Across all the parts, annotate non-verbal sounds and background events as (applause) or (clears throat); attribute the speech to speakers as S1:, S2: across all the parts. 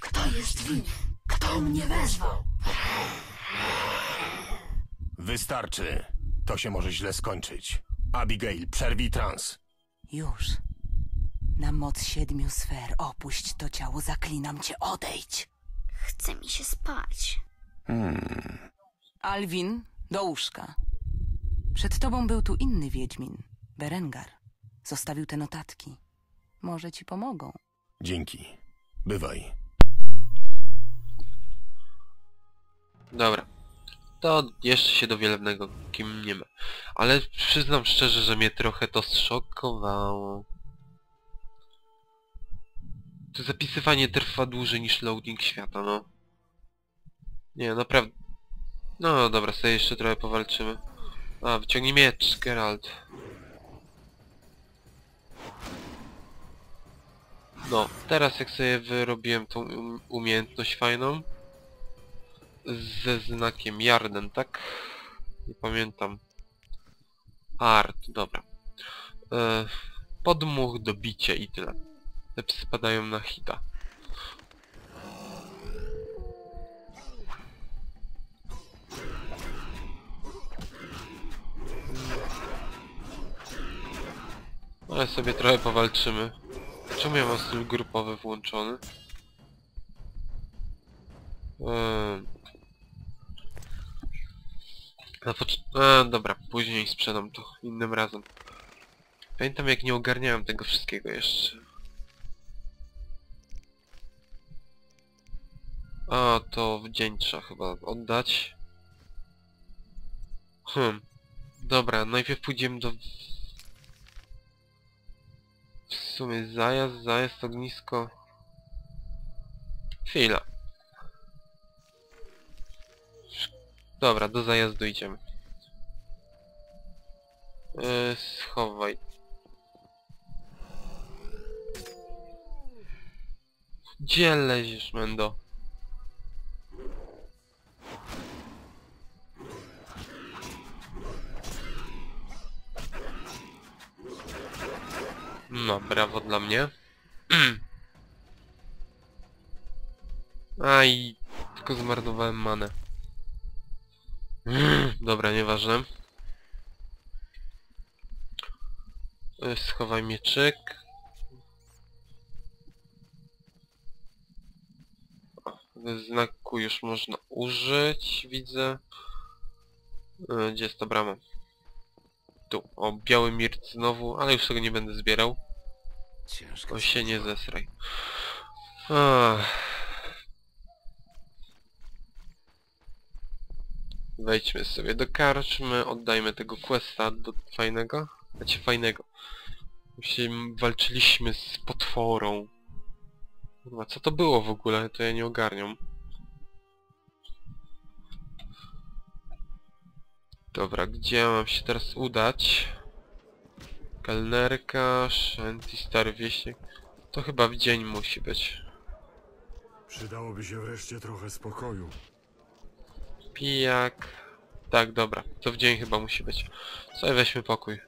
S1: kto jest winny, kto mnie wezwał.
S2: Wystarczy. To się może źle skończyć. Abigail, przerwij trans.
S3: Już. Na moc siedmiu sfer opuść to ciało, zaklinam cię, odejdź.
S1: Chce mi się spać.
S3: Alwin, do łóżka. Przed tobą był tu inny wiedźmin, Berengar. Zostawił te notatki. Może ci pomogą.
S2: Dzięki. Bywaj.
S4: Dobra. To jeszcze się do wielebnego kim nie ma. Ale przyznam szczerze, że mnie trochę to zszokowało. To zapisywanie trwa dłużej niż loading świata, no. Nie, naprawdę. No dobra, sobie jeszcze trochę powalczymy. A, wyciągnij miecz, Geralt. No, teraz jak sobie wyrobiłem tą um- umiejętność fajną, ze znakiem Jarden, tak? Nie pamiętam. Art, dobra. E, podmuch do bicia i tyle. Te psy spadają na hita. Ale sobie trochę powalczymy. Czemu ja mam styl grupowy włączony? Eee, na A, dobra, później sprzedam to innym razem. Pamiętam jak nie ogarniałem tego wszystkiego jeszcze. A, to w dzień trzeba chyba oddać. Hmm. Dobra, najpierw pójdziemy do... Sumie zajazd, zajazd, ognisko... Chwila. Dobra, do zajazdu idziemy. Yy, schowaj. Gdzie leziesz, Mendo? No, brawo dla mnie. (clears throat) Aj, tylko zmarnowałem manę. (clears throat) Dobra, nieważne. Y, Schowaj mieczyk. Znaku już można użyć, widzę. Y, Gdzie jest ta brama? Tu, o, biały mirt znowu, ale już tego nie będę zbierał.
S5: Ciężko.
S4: O się nie zesraj. Ach. Wejdźmy sobie do karczmy, oddajmy tego questa do fajnego. Znaczy fajnego. Się walczyliśmy z potworą. Kurwa, co to było w ogóle? To ja nie ogarniam. Dobra, gdzie mam się teraz udać? Kelnerka, Shanty, Stary Wieśniak. To chyba w dzień musi być.
S5: Przydałoby się wreszcie trochę spokoju.
S4: Pijak. Tak, dobra. To w dzień chyba musi być. Sobie weźmy pokój.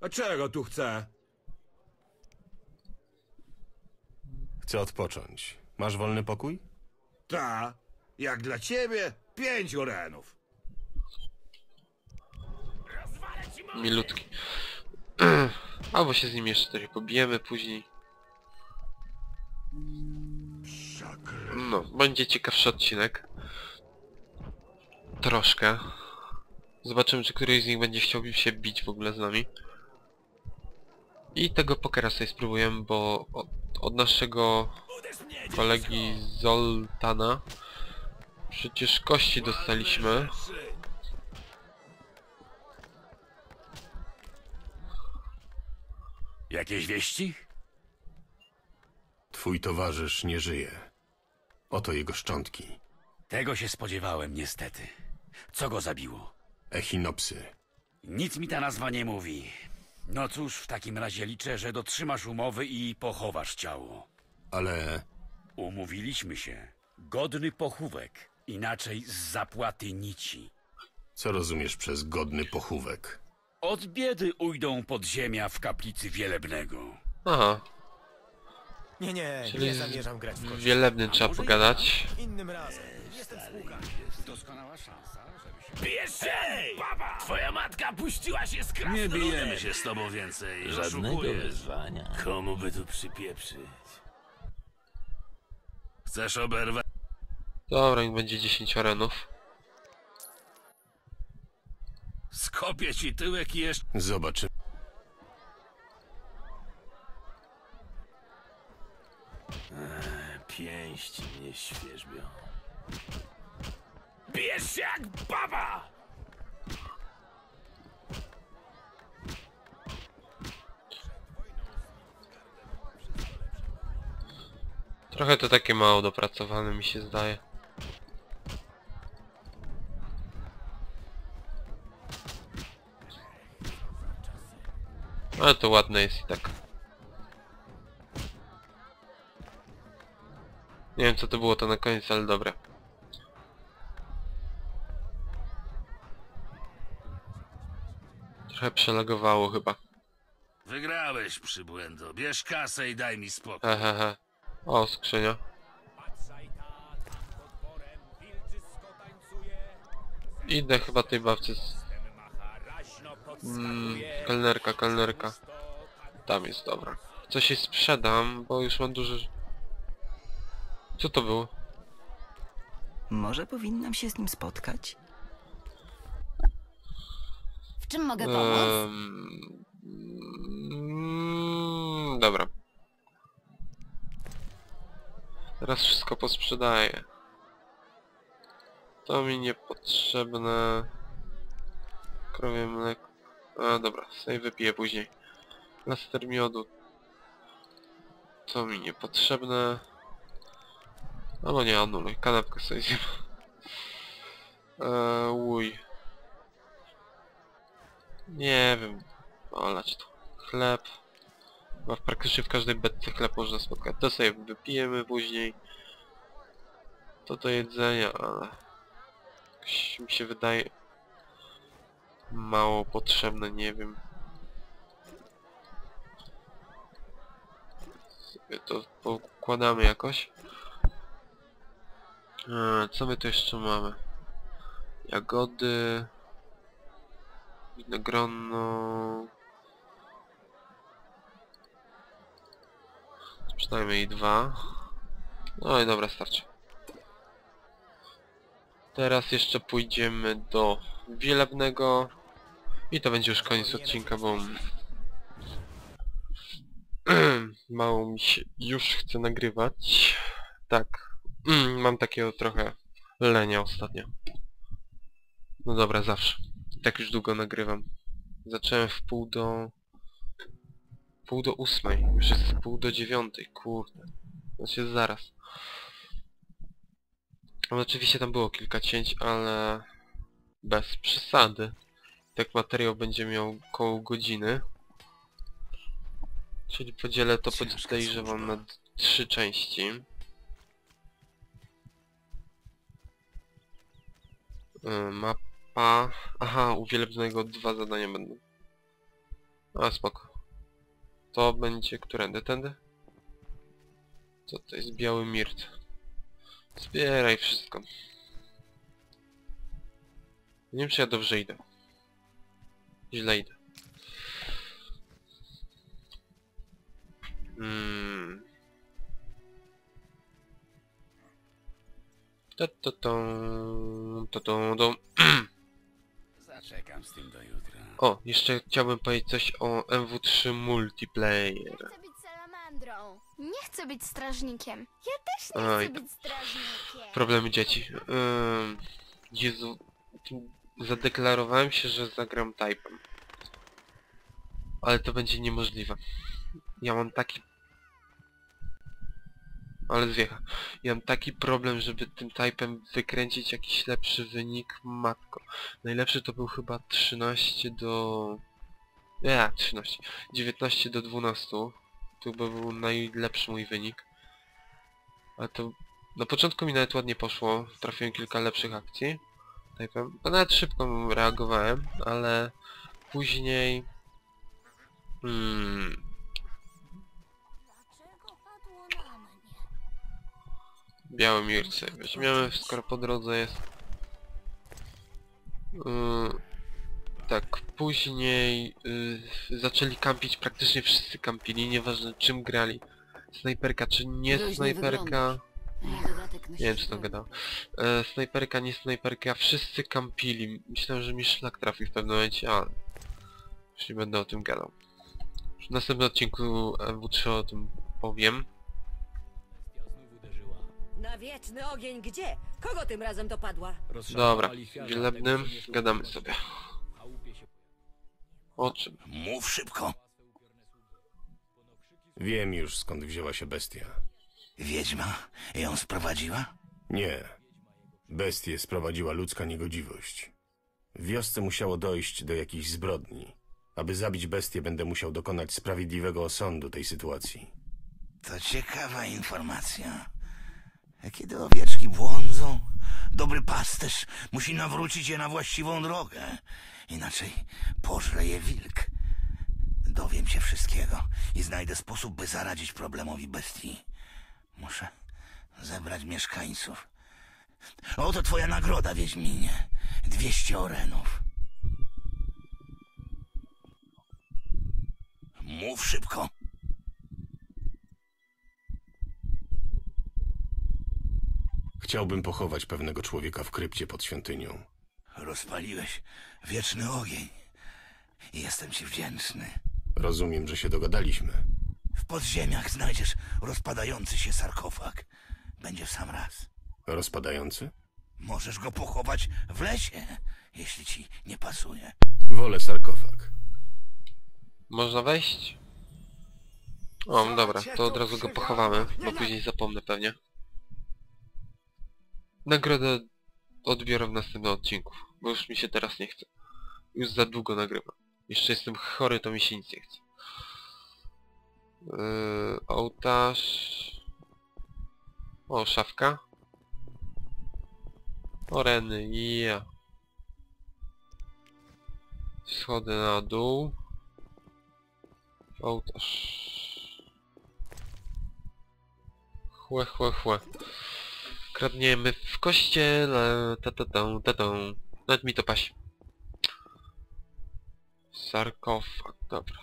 S6: A czego tu chce?
S2: Chcę odpocząć. Masz wolny pokój?
S6: Ta, jak dla ciebie, pięć orenów.
S4: Milutki. (clears throat) Albo się z nim jeszcze trochę pobijemy później. No, będzie ciekawszy odcinek. Troszkę. Zobaczymy, czy któryś z nich będzie chciał się bić w ogóle z nami. I tego pokera sobie spróbujemy, bo od, od naszego kolegi Zoltana przecież kości dostaliśmy.
S5: Jakieś wieści?
S2: Twój towarzysz nie żyje. Oto jego szczątki.
S5: Tego się spodziewałem niestety. Co go zabiło?
S2: Echinopsy.
S5: Nic mi ta nazwa nie mówi. No cóż, w takim razie liczę, że dotrzymasz umowy i pochowasz ciało.
S2: Ale
S5: Umówiliśmy się. Godny pochówek. Inaczej z zapłaty nici.
S2: co rozumiesz przez godny pochówek?
S5: Od biedy ujdą pod ziemia w kaplicy Wielebnego.
S4: Aha,
S7: Nie, nie,
S4: czyli
S7: nie zamierzam grać w kości.
S4: wielebnym trzeba pogadać.
S7: Innym razem. Jestem.
S5: Doskonała szansa, żeby się...
S8: Bierz się! Baba! Twoja matka puściła się z
S9: Nie bijemy się z tobą więcej.
S8: Żadnego wyzwania. Komu by tu przypieprzyć?
S9: Chcesz oberwać?
S4: Dobra, niech będzie 10 arenów.
S9: Skopię ci tyłek i jeszcze...
S2: Zobaczymy.
S8: Pięści mnie świeżbią. Bierz się jak baba!
S4: Trochę to takie mało dopracowane mi się zdaje. Ale to ładne jest i tak. Nie wiem co to było to na koniec, ale dobre. Trochę przelagowało chyba.
S9: Wygrałeś, przybłędo. Bierz kasę i daj mi spokój.
S4: Hehehe. O, skrzynia. Idę chyba tej babci z... Mm, kelnerka, kelnerka. Tam jest, dobra. Coś jej sprzedam, bo już mam dużo... Co to było?
S3: Może powinnam się z nim spotkać?
S1: W czym mogę pomóc?
S4: Ehm, mm, dobra. Teraz wszystko posprzedaję. To mi niepotrzebne. Krowie mleko. A dobra, sobie wypiję później. Plaster miodu. To mi niepotrzebne. Albo nie, anuluj. Kanapkę sobie zjem. Eee, łuj. Nie wiem. Olać to. Chleb. Chyba praktycznie w każdej beczce chleb można spotkać. To sobie wypijemy później. To do jedzenia, ale... mi się wydaje... Mało potrzebne, nie wiem. Sobie to pokładamy jakoś. Co my tu jeszcze mamy? Jagody... Winogrono... Przynajmniej dwa. No i dobra, starczy. Teraz jeszcze pójdziemy do Wielebnego. I to będzie już koniec odcinka, bo... (clears throat) Mało mi się już chce nagrywać. Tak. (clears throat) Mam takiego trochę lenia ostatnio. No dobra, zawsze. Tak już długo nagrywam. Zacząłem w pół do... Pół do ósmej. Już jest pół do dziewiątej, kurde. Znaczy zaraz. No oczywiście tam było kilka cięć, ale... Bez przesady. Tak materiał będzie miał koło godziny. Czyli podzielę to podejrzewam na trzy części. Y, Mapa... Aha, u Wielebnego dwa zadania będą. A, spoko. To będzie którędy? Tędy? Co to jest biały mirt? Zbieraj wszystko. Nie wiem czy ja dobrze idę. Źle idę. Hmm. Ta ta ta ta ta ta.
S5: Zaczekam z tym do jutra.
S4: O, jeszcze chciałbym powiedzieć coś o MW3 Multiplayer.
S10: Chcę być salamandrą. Nie chcę być strażnikiem. Ja też nie
S4: Oj,
S10: chcę być strażnikiem.
S4: Problemy dzieci. Ym, Jezu, zadeklarowałem się, że zagram typem. Ale to będzie niemożliwe. Ja mam taki... Ale zwiecha. Ja mam taki problem, żeby tym typem wykręcić jakiś lepszy wynik. Matko. Najlepszy to był chyba 13 do... Nie, 13. 19 do 12. To by był najlepszy mój wynik. Ale to na początku mi nawet ładnie poszło, trafiłem kilka lepszych akcji. Typem. No nawet szybko reagowałem, ale później... Hmm... Białe mirce. Weźmiemy, skoro po drodze jest. Yy, tak, później yy, zaczęli kampić, praktycznie wszyscy kampili, nieważne czym grali. Snajperka czy nie snajperka. Nie wiem czy to gadał. E, snajperka, nie snajperka, wszyscy kampili. Myślałem, że mi szlak trafi w pewnym momencie, ale... Już nie będę o tym gadał. W następnym odcinku MW3 o tym powiem.
S11: Na wieczny ogień gdzie? Kogo tym razem dopadła?
S4: Dobra, wielebnym gadamy sobie. O czym?
S9: Mów szybko.
S2: Wiem już skąd wzięła się bestia.
S9: Wiedźma ją sprowadziła?
S2: Nie. Bestię sprowadziła ludzka niegodziwość. W wiosce musiało dojść do jakichś zbrodni. Aby zabić bestię, będę musiał dokonać sprawiedliwego osądu tej sytuacji.
S9: To ciekawa informacja. Kiedy owieczki błądzą, dobry pasterz musi nawrócić je na właściwą drogę. Inaczej pożre je wilk. Dowiem się wszystkiego i znajdę sposób, by zaradzić problemowi bestii. Muszę zebrać mieszkańców. Oto twoja nagroda, Wiedźminie. 200 orenów. Mów szybko.
S2: Chciałbym pochować pewnego człowieka w krypcie pod świątynią.
S9: Rozpaliłeś wieczny ogień. I jestem ci wdzięczny.
S2: Rozumiem, że się dogadaliśmy.
S9: W podziemiach znajdziesz rozpadający się sarkofag. Będzie w sam raz.
S2: Rozpadający?
S9: Możesz go pochować w lesie, jeśli ci nie pasuje.
S2: Wolę sarkofag.
S4: Można wejść? O, dobra, to od razu go pochowamy, bo później zapomnę pewnie. Nagrodę odbiorę w następnym odcinku, bo już mi się teraz nie chce. Już za długo nagrywam. Jeszcze jestem chory, to mi się nic nie chce. Yy, ołtarz... O, szafka. Oreny, ja. Schody na dół. Ołtarz. Chłe, chłe, chłe. Kradniemy w kościele. Ta ta ta ta ta. Nawet mi to pasi. Sarkofag, dobra.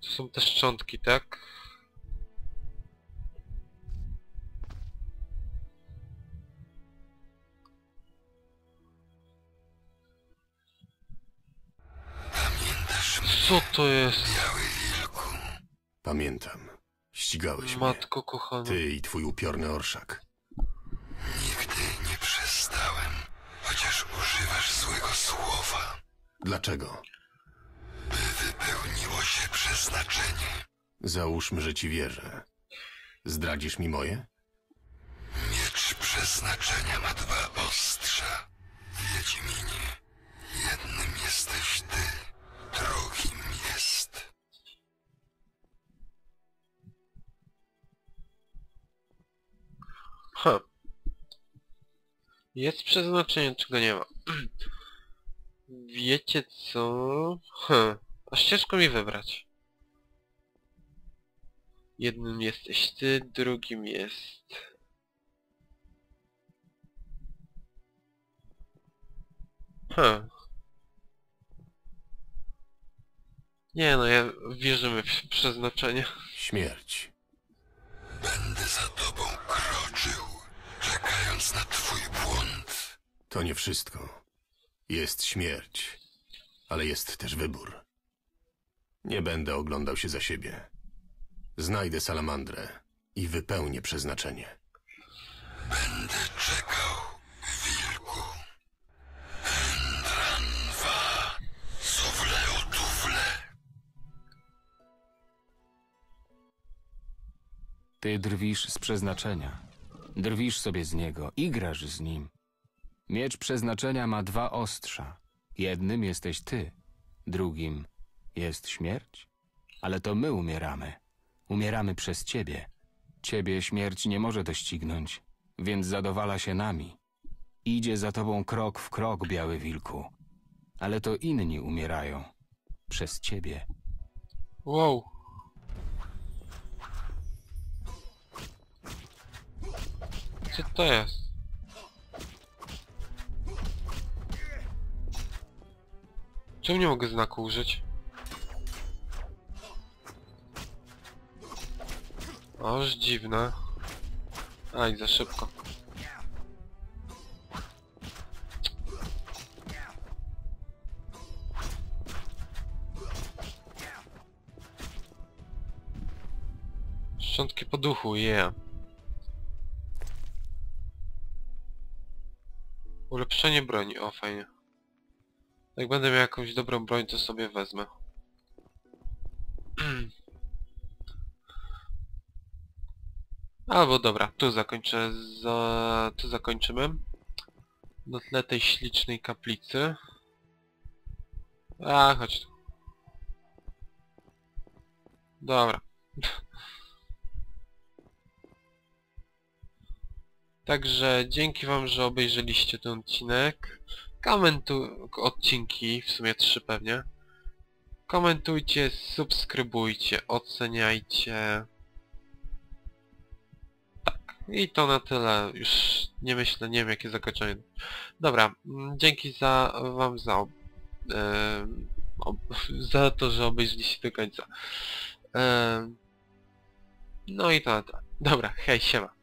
S4: To są te szczątki, tak? Co to jest?
S2: Pamiętam. Ścigałeś mnie.
S4: Matko kochana.
S2: Ty i twój upiorny orszak.
S9: Nigdy nie przestałem, chociaż używasz złego słowa,
S2: Dlaczego?
S9: by wypełniło się przeznaczenie.
S2: Załóżmy, że ci wierzę. Zdradzisz mi moje?
S9: Miecz przeznaczenia ma dwa ostrza. Wiedźminie, jednym jesteś ty, drugim jest...
S4: Ha. Jest przeznaczenie, czego nie ma. (clears throat) Wiecie co? Hm. Aż mi wybrać. Jednym jesteś ty, drugim jest... Hm. Nie no, ja wierzymy w przeznaczenie.
S2: Śmierć.
S9: Będę za tobą kroczył, czekając na twój błąd.
S2: To nie wszystko. Jest śmierć, ale jest też wybór. Nie będę oglądał się za siebie. Znajdę salamandrę i wypełnię przeznaczenie.
S9: Będę czekał,
S12: Ty drwisz z przeznaczenia. Drwisz sobie z niego, igrasz z nim. Miecz przeznaczenia ma dwa ostrza. Jednym jesteś ty, drugim jest śmierć. Ale to my umieramy. Umieramy przez ciebie. Ciebie śmierć nie może doścignąć, więc zadowala się nami. Idzie za tobą krok w krok, biały wilku. Ale to inni umierają. Przez ciebie.
S4: Wow. Co to jest? Czemu nie mogę znaku użyć? Aż dziwne. Aj, za szybko. Szczątki po duchu, yeah. Ulepszenie broni, o fajnie. Jak będę miał jakąś dobrą broń, to sobie wezmę. (clears throat) Albo dobra, tu zakończę, za... tu zakończymy. Na tle tej ślicznej kaplicy. A, chodź tu. Dobra. (laughs) Także dzięki wam, że obejrzeliście ten odcinek. Komentu... odcinki, w sumie trzy pewnie. Komentujcie, subskrybujcie, oceniajcie. Tak, i to na tyle. Już nie myślę, nie wiem jakie zakończenie. Dobra, mm, dzięki za wam za... ob- (laughs) za to, że obejrzeliście do końca. Em, no i to na tyle. Dobra, hej, siema.